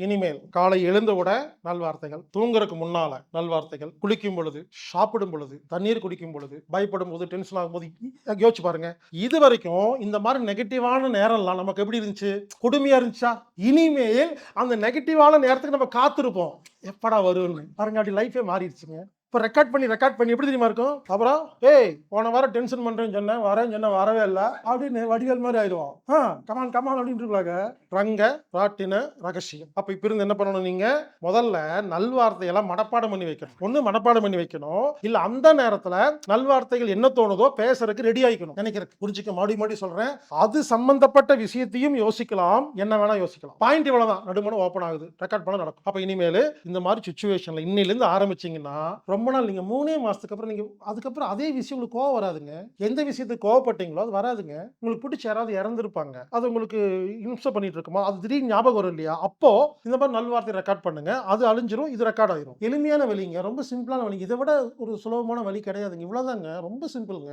இனிமேல் காலை எழுந்த விட நல்வார்த்தைகள் தூங்குறதுக்கு முன்னால நல்வார்த்தைகள் குளிக்கும் பொழுது சாப்பிடும் பொழுது தண்ணீர் குடிக்கும் பொழுது பயப்படும் போது டென்ஷன் ஆகும் போது யோசிச்சு பாருங்க. இது வரைக்கும் இந்த மாதிரி நெகட்டிவான நேரம்லாம் நமக்கு எப்படி இருந்துச்சு? கொடுமையா இருந்துச்சா? இனிமேல் அந்த நெகட்டிவான நேரத்துக்கு நம்ம காத்திருப்போம். எப்படா வரும்னு. பாருங்க அப்படி லைஃபே மாறிடுச்சுங்க. இப்போ ரெக்கார்ட் பண்ணி ரெக்கார்ட் பண்ணி எப்படி தெரியுமா இருக்கும்? அப்புறம் ஏய் போன வாரம் டென்ஷன் பண்ணுறேன்னு சொன்னேன் வரேன்னு சொன்னேன் வரவே இல்லை அப்படின்னு வடிவேல் மாதிரி ஆயிடுவோம் ஆ கமான் கமான் அப்படின்னு இருக்காங்க ரங்க ராட்டின ரகசியம். அப்போ இப்போ இருந்து என்ன பண்ணணும் நீங்கள் முதல்ல நல்வார்த்தையெல்லாம் மனப்பாடம் பண்ணி வைக்கணும். ஒன்று மனப்பாடம் பண்ணி வைக்கணும். இல்லை அந்த நேரத்தில் நல்வார்த்தைகள் என்ன தோணுதோ பேசுறதுக்கு ரெடி ஆகிக்கணும் நினைக்கிறேன் புரிஞ்சுக்க மாடி மாடி சொல்கிறேன் அது சம்பந்தப்பட்ட விஷயத்தையும் யோசிக்கலாம். என்ன வேணால் யோசிக்கலாம். பாயிண்ட் இவ்வளவுதான். நடுமணம் ஓப்பன் ஆகுது. ரெக்கார்ட் பண்ண நடக்கும். அப்போ இனிமேல் இந்த மாதிரி சுச்சுவேஷனில் இன்னிலேருந்து ஆரம்பிச்சீங்கன்னா ரொம்ப நாள் நீங்கள் மூணே மாதத்துக்கு அப்புறம் நீங்கள் அதுக்கப்புறம் அதே விஷயம் உங்களுக்கு கோவம் வராதுங்க. எந்த விஷயத்துக்கு கோவப்பட்டீங்களோ அது வராதுங்க. உங்களுக்கு பிடிச்ச யாராவது இறந்துருப்பாங்க. அது உங்களுக்கு இன்ஸ்ட பண்ணிட்டு இருக்குமா? அது திடீர்னு ஞாபகம் வரும் இல்லையா? அப்போ இந்த மாதிரி நல்வார்த்தை ரெக்கார்ட் பண்ணுங்க. அது அழிஞ்சிரும் இது ரெக்கார்ட் ஆயிரும். எளிமையான வழிங்க. ரொம்ப சிம்பிளான வழி. இதை விட ஒரு சுலபமான வழி கிடையாதுங்க. இவ்வளோதாங்க ரொம்ப சிம்பிளுங்க